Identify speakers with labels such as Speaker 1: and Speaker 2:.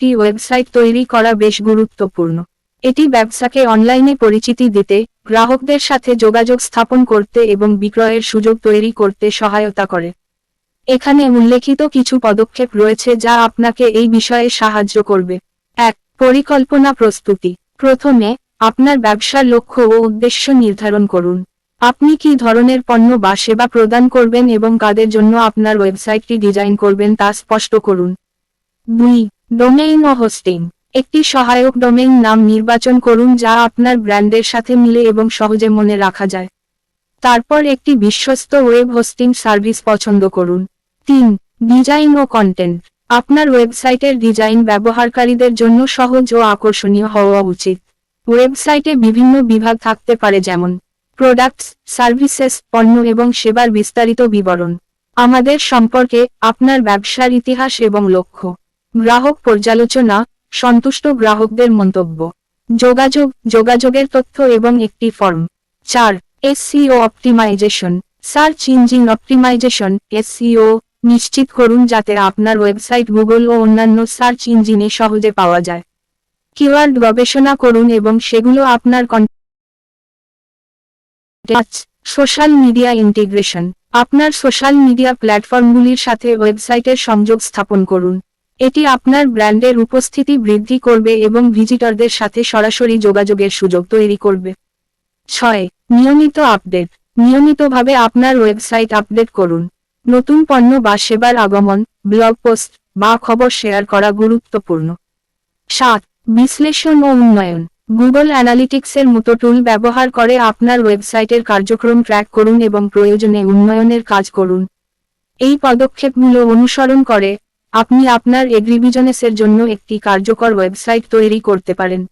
Speaker 1: একটি ওয়েবসাইট তৈরি করা বেশ গুরুত্বপূর্ণ। এটি ব্যবসাকে অনলাইনে পরিচিতি দিতে, গ্রাহকদের সাথে যোগাযোগ স্থাপন করতে এবং বিক্রয়ের সুযোগ তৈরি করতে সহায়তা করে। এখানে উল্লেখিত কিছু পদক্ষেপ রয়েছে যা আপনাকে এই বিষয়ে সাহায্য করবে। এক, পরিকল্পনা প্রস্তুতি। প্রথমে, আপনার ব্যবসার লক্ষ্য ও উদ্দেশ্য নির্ধারণ করুন। আপনি কি ধরনের পণ্য বা সেবা প্রদান করবেন এবং কাদের জন্য আপনার ওয়েবসাইটটি ডিজাইন করবেন তা স্পষ্ট করুন। দুই ডোমেইন ও হোস্টিং একটি সহায়ক ডোমেইন নাম নির্বাচন করুন যা আপনার ব্র্যান্ডের সাথে মিলে এবং সহজে মনে রাখা যায়। তারপর একটি বিশ্বস্ত ওয়েব হোস্টিং সার্ভিস পছন্দ করুন। তিন ডিজাইন ও কন্টেন্ট আপনার ওয়েবসাইটের ডিজাইন ব্যবহারকারীদের জন্য সহজ ও আকর্ষণীয় হওয়া উচিত। ওয়েবসাইটে বিভিন্ন বিভাগ থাকতে পারে যেমন প্রোডাক্টস সার্ভিসেস পণ্য এবং সেবার বিস্তারিত বিবরণ। আমাদের সম্পর্কে আপনার ব্যবসার ইতিহাস এবং লক্ষ্য। গ্রাহক পর্যালোচনা, সন্তুষ্ট গ্রাহকদের মন্তব্য। যোগাযোগ, যোগাযোগের তথ্য এবং একটি ফর্ম। চার, SEO optimization. Search engine optimization, SEO. নিশ্চিত করুন যাতে আপনার ওয়েবসাইট গুগল ও অন্যান্য সার্চ ইঞ্জিনে সহজে পাওয়া যায়। কিওয়ার্ড গবেষণা করুন এবং সেগুলো আপনার পাঁচ সোশ্যাল মিডিয়া ইন্টিগ্রেশন। আপনার সোশ্যাল মিডিয়া প্ল্যাটফর্মগুলির সাথে ওয়েবসাইটের সংযোগ স্থাপন করুন। এটি আপনার ব্র্যান্ডের উপস্থিতি বৃদ্ধি করবে এবং ভিজিটরদের সাথে সরাসরি যোগাযোগের সুযোগ তৈরি করবে। ছয়, নিয়মিত আপডেট। নিয়মিতভাবে আপনার ওয়েবসাইট আপডেট করুন। নতুন পণ্য বা সেবার আগমন, ব্লগ পোস্ট বা খবর শেয়ার করা গুরুত্বপূর্ণ। সাত, বিশ্লেষণ ও উন্নয়ন। গুগল অ্যানালিটিক্সের মতো টুল ব্যবহার করে আপনার ওয়েবসাইটের কার্যক্রম ট্র্যাক করুন এবং প্রয়োজনে উন্নয়নের কাজ করুন। এই পদক্ষেপগুলো অনুসরণ করে আপনি আপনার এগ্রিবিজনেসের জন্য একটি কার্যকর ওয়েবসাইট তৈরি করতে পারেন।